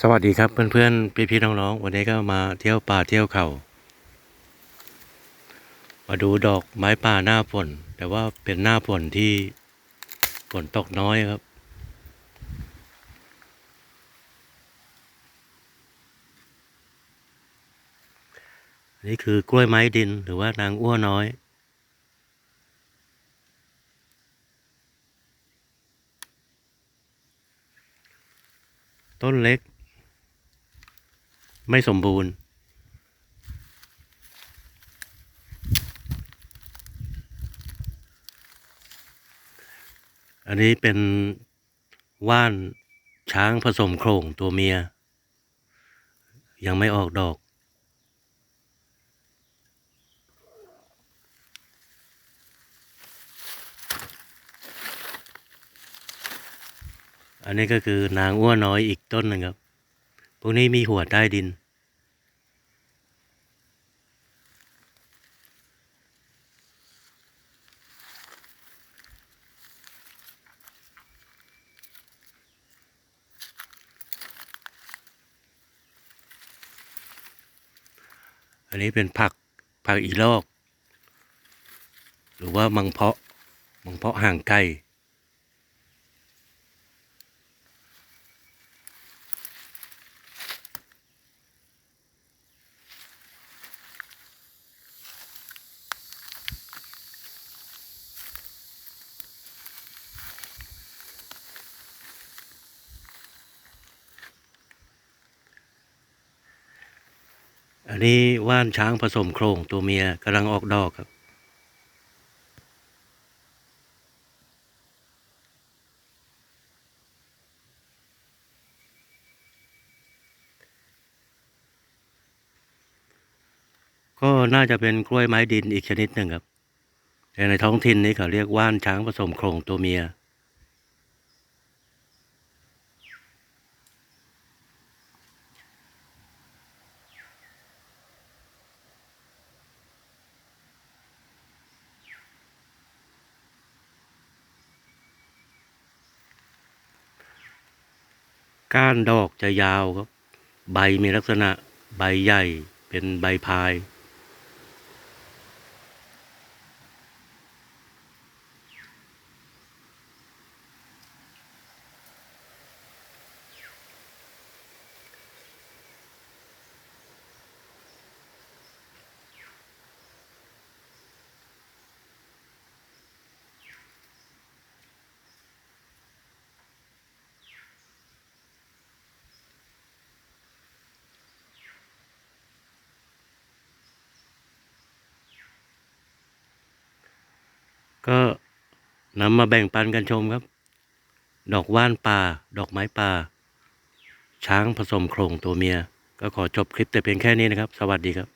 สวัสดีครับเพื่อนๆพี่ๆน้องๆวันนี้ก็มาเที่ยวป่าเที่ยวเขา มาดูดอกไม้ป่าหน้าฝน แต่ว่าเป็นหน้าฝนที่ฝนตกน้อยครับอันนี้คือกล้วยไม้ดินหรือว่านางอ้วน้อยต้นเล็ก ไม่สมบูรณ์ อันนี้เป็นว่านช้างผสมโครงตัวเมีย ยังไม่ออกดอกอันนี้ก็คือนางอ้วนน้อยอีกต้นหนึ่งครับ พวกนี้มีหัวใต้ดิน อันนี้เป็นผักผักอีลอก หรือว่ามังเพาะมังเพาะห่างไกล อันนี้ว่านช้างผสมโครงตัวเมียกำลังออกดอกครับ ก็น่าจะเป็นกล้วยไม้ดินอีกชนิดหนึ่งครับแต่ในท้องถิ่นนี้เขาเรียกว่านช้างผสมโครงตัวเมีย ก้านดอกจะยาวครับ ใบมีลักษณะใบใหญ่เป็นใบพาย ก็นำมาแบ่งปันกันชมครับ ดอกว่านป่า ดอกไม้ป่า ช้างผสมโครงตัวเมีย ก็ขอจบคลิปแต่เพียงแค่นี้นะครับ สวัสดีครับ